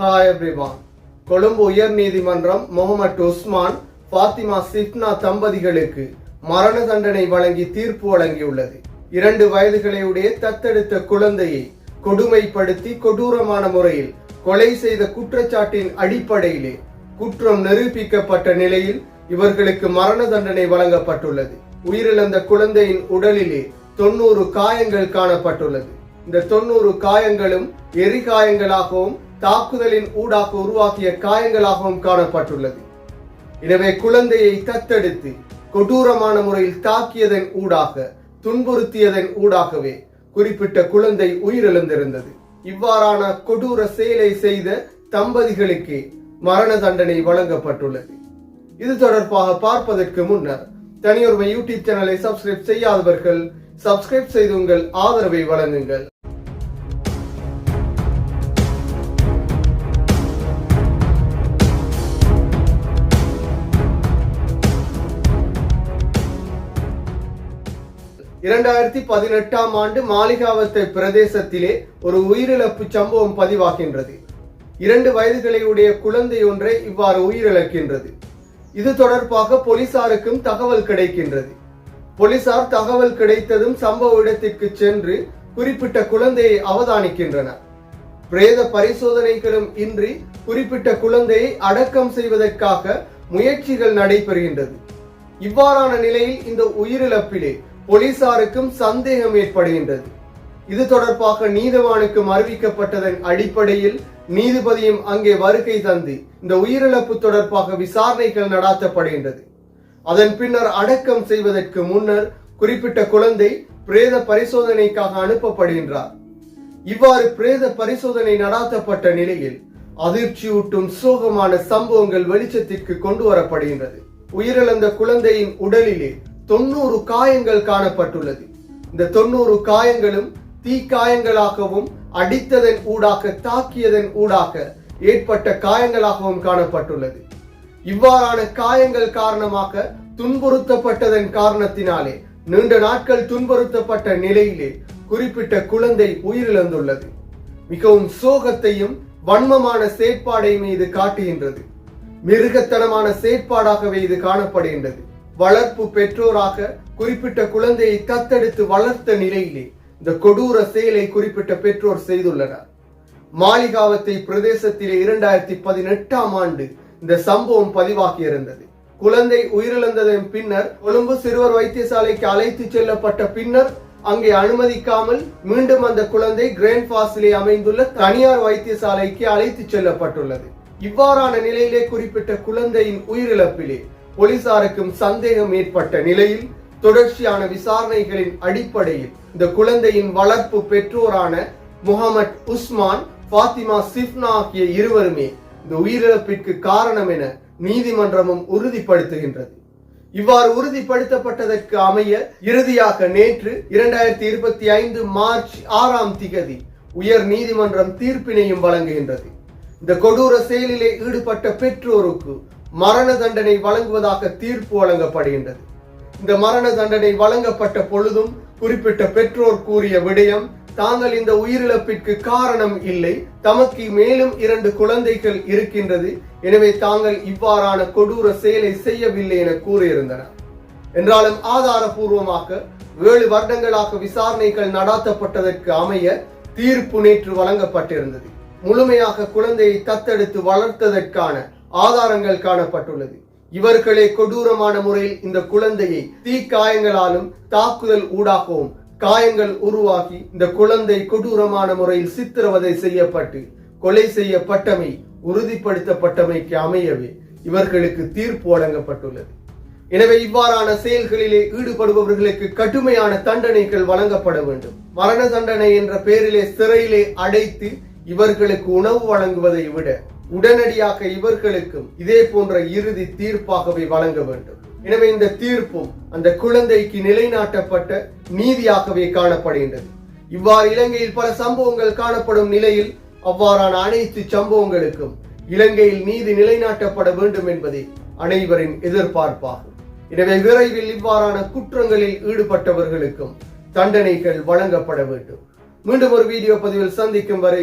Hi everyone Colombo உயர் நீதிமன்றம் முகமது உஸ்மான் பாத்திமா சிப்னா தம்பதிகளுக்கு மரண தண்டனை வழங்கி தீர்ப்பு வழங்கியுள்ளது. இரண்டு வயதுகளையுடைய தத்தெடுத்த குழந்தையை கொடுமைப்படுத்தி கொடூரமான முறையில் கொலை செய்த குற்றச்சாட்டின் அடிப்படையிலே குற்றம் நிரூபிக்கப்பட்ட நிலையில் இவர்களுக்கு மரண தண்டனை வழங்கப்பட்டுள்ளது. உயிரிழந்த குழந்தையின் உடலிலே தொண்ணூறு காயங்கள் காணப்பட்டுள்ளது. இந்த தொண்ணூறு காயங்களும் எரிகாயங்களாகவும் தாக்குதலின் ஊடாக உருவாக்கிய காயங்களாகவும் காணப்பட்டுள்ளது. எனவே குழந்தையை தத்தெடுத்து கொடூரமான முறையில் தாக்கியதன் ஊடாக துன்புறுத்தியதன் ஊடாகவே குறிப்பிட்ட குழந்தை உயிரிழந்திருந்தது. இவ்வாறான கொடூர செயலை செய்த தம்பதிகளுக்கு மரண தண்டனை வழங்கப்பட்டுள்ளது. இது தொடர்பாக பார்ப்பதற்கு முன்னர் தனியொருமை யூடியூப் சேனலை சப்ஸ்கிரைப் செய்யாதவர்கள் சப்ஸ்கிரைப் செய்து உங்கள் ஆதரவை வழங்குங்கள். இரண்டாயிரத்தி பதினெட்டாம் ஆண்டு மாளிகாவத்தை பிரதேசத்திலே ஒரு உயிரிழப்பு சம்பவம் பதிவாகின்றது. இரண்டு வயதுகளையுடைய குழந்தை ஒன்றை இவ்வாறு உயிரிழக்கின்றது. இது தொடர்பாக போலீசாருக்கும் தகவல் கிடைக்கின்றது. போலீசார் தகவல் கிடைத்ததும் சம்பவ இடத்திற்கு சென்று குறிப்பிட்ட குழந்தையை அவதானிக்கின்றனர். பிரேத பரிசோதனைகளும் இன்றி குறிப்பிட்ட குழந்தையை அடக்கம் செய்வதற்காக முயற்சிகள் நடைபெறுகின்றது. இவ்வாறான நிலையில் இந்த உயிரிழப்பிலே போலீசாருக்கும் சந்தேகம் ஏற்படுகின்றது. இது தொடர்பாக நீதவானுக்கும் அறிவிக்கப்பட்டதன் அடிப்படையில் நீதிபதியும் அங்கே வருகை தந்து இந்த உயிரிழப்பு தொடர்பாக விசாரணைகள் நடாத்தப்படுகின்றது. அதன் பின்னர் அடக்கம் செய்வதற்கு முன்னர் குறிப்பிட்ட குழந்தை பிரேத பரிசோதனைக்காக அனுப்பப்படுகின்றார். இவ்வாறு பிரேத பரிசோதனை நடாத்தப்பட்ட நிலையில் அதிர்ச்சியூட்டும் சோகமான சம்பவங்கள் வெளிச்சத்திற்கு கொண்டு வரப்படுகின்றது. உயிரிழந்த குழந்தையின் உடலிலே தொண்ணூறு காயங்கள் காணப்பட்டுள்ளது. இந்த தொண்ணூறு காயங்களும் தீக்காயங்களாகவும் அடித்ததன் ஊடாக தாக்கியதன் ஊடாக ஏற்பட்ட காயங்களாகவும் காணப்பட்டுள்ளது. இவ்வாறான காயங்கள் காரணமாக துன்புறுத்தப்பட்டதன் காரணத்தினாலே நீண்ட நாட்கள் துன்புறுத்தப்பட்ட நிலையிலே குறிப்பிட்ட குழந்தை உயிரிழந்துள்ளது. மிகவும் சோகத்தையும் வன்மமான செயற்பாடையும் இது காட்டுகின்றது. மிருகத்தனமான செயற்பாடாகவே இது காணப்படுகின்றது. வளர்ப்பு பெற்றோராக குறிப்பிட்ட குழந்தையை தத்தெடுத்து வளர்த்த நிலையிலே இந்த கொடூர செயலை குறிப்பிட்ட பெற்றோர் செய்துள்ளனர். மாளிகாவத்தை பிரதேசத்திலே இரண்டாயிரத்தி பதினெட்டாம் ஆண்டு இந்த சம்பவம் பதிவாகி இருந்தது குழந்தை உயிரிழந்ததன் பின்னர் கொழும்பு சிறுவர் வைத்தியசாலைக்கு அழைத்து செல்லப்பட்ட பின்னர் அங்கே அனுமதிக்காமல் மீண்டும் அந்த குழந்தை கிரேண்ட் பாஸிலே அமைந்துள்ள தனியார் வைத்தியசாலைக்கு அழைத்து செல்லப்பட்டுள்ளது. இவ்வாறான நிலையிலே குறிப்பிட்ட குழந்தையின் உயிரிழப்பிலே போலீசாருக்கும் சந்தேகம் ஏற்பட்ட நிலையில் தொடர்ச்சியான விசாரணைகளின் அடிப்படையில் இந்த குழந்தையின் வளர்ப்பு பெற்றோரான முகமது உஸ்மான் பாத்திமா சிப்னா ஆகிய இருவருமே இந்த உயிரிழப்பிற்கு காரணம் என நீதிமன்றமும் உறுதிப்படுத்துகின்றது. இவ்வாறு உறுதிப்படுத்தப்பட்டதற்கு அமைய இறுதியாக நேற்று இரண்டாயிரத்தி இருபத்தி ஐந்து மார்ச் ஆறாம் திகதி உயர் நீதிமன்றம் தீர்ப்பினையும் வழங்குகின்றது. இந்த கொடூர செயலிலே ஈடுபட்ட பெற்றோருக்கு மரண தண்டனை வழங்குவதாக தீர்ப்பு வழங்கப்படுகின்றது. இந்த மரண தண்டனை வழங்கப்பட்ட பொழுதும் குறிப்பிட்ட பெற்றோர் கூறிய விடயம் தாங்கள் இந்த உயிரிழப்பிற்கு காரணம் இல்லை தமக்கு மேலும் இரண்டு குழந்தைகள் இருக்கின்றது எனவே தாங்கள் இவ்வாறான கொடூர செயலை செய்யவில்லை என கூறியிருந்தனர். என்றாலும் ஆதாரபூர்வமாக ஏழு வருடங்களாக விசாரணைகள் நடாத்தப்பட்டதற்கு அமைய தீர்ப்பு நேற்று வழங்கப்பட்டிருந்தது. முழுமையாக குழந்தையை தத்தெடுத்து வளர்த்ததற்கான ஆதாரங்கள் காணப்பட்டுள்ளது. இவர்களே கொடூரமான முறையில் இந்த குழந்தையை தீக்காயங்களாலும் தாக்குதல் ஊடாகவும் காயங்கள் உருவாகி இந்த குழந்தை கொடூரமான முறையில் சித்திரவதை செய்யப்பட்டு கொலை செய்யப்பட்டமை உறுதிப்படுத்தப்பட்டமைக்கு அமையவே இவர்களுக்கு தீர்ப்பு வழங்கப்பட்டுள்ளது. எனவே இவ்வாறான செயல்களிலே ஈடுபடுபவர்களுக்கு கடுமையான தண்டனைகள் வழங்கப்பட வேண்டும். மரண தண்டனை என்ற பெயரிலே சிறையிலே அடைத்து இவர்களுக்கு உணவு வழங்குவதை விட உடனடியாக இவர்களுக்கும் இதே போன்ற இறுதி தீர்ப்பாகவே வழங்க வேண்டும். எனவே இந்த தீர்ப்பும் அந்த குழந்தைக்கு நிலைநாட்டப்பட்ட நீதியாகவே காணப்படுகின்றது. இவ்வாறு இலங்கையில் பல சம்பவங்கள் காணப்படும் நிலையில் அவ்வாறான அனைத்து சம்பவங்களுக்கும் இலங்கையில் நீதி நிலைநாட்டப்பட வேண்டும் என்பதே அனைவரின் எதிர்பார்ப்பாகும். எனவே விரைவில் இவ்வாறான குற்றங்களில் ஈடுபட்டவர்களுக்கும் தண்டனைகள் வழங்கப்பட வேண்டும். மீண்டும் ஒரு வீடியோ பதிவில் சந்திக்கும் வரை